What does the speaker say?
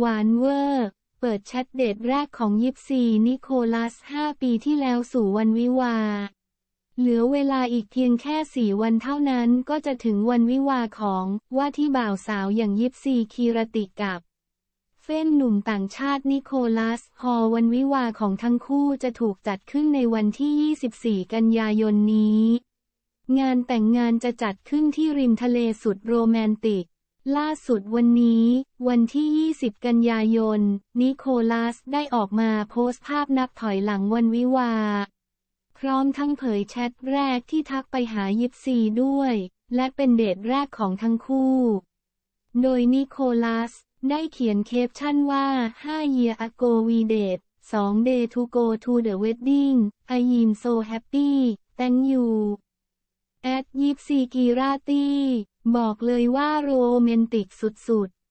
หวานเวอร์ เปิดแชทเดทแรกของยิปซีนิโคลัส 5 ปีที่แล้วสู่วันวิวา เหลือเวลาอีกเพียงแค่ 4 วันเท่านั้นก็จะถึงวันวิวาของว่าที่บ่าวสาวอย่างยิปซีคีรติกับเฟ้นหนุ่มต่างชาตินิโคลัส ฮอลวันวิวาของทั้งคู่จะถูกจัดขึ้นในวันที่ 24 กันยายนนี้ งานแต่งงานจะจัดขึ้นที่ริมทะเลสุดโรแมนติก ล่าสุดวันนี้ วันที่ 20 กันยายน นิโคลัสได้ออกมาโพสต์ภาพนับถอยหลังวันวิวา พร้อมทั้งเผยแชทแรกที่ทักไปหายิปซีด้วย และเป็นเดทแรกของทั้งคู่ โดยนิโคลัสได้เขียนเคปชั่นว่า5 year ago we date 2 day to go to the wedding I am so happy thank you ยิปซีกีราตี้ บอกเลยว่าโรแมนติกสุดๆ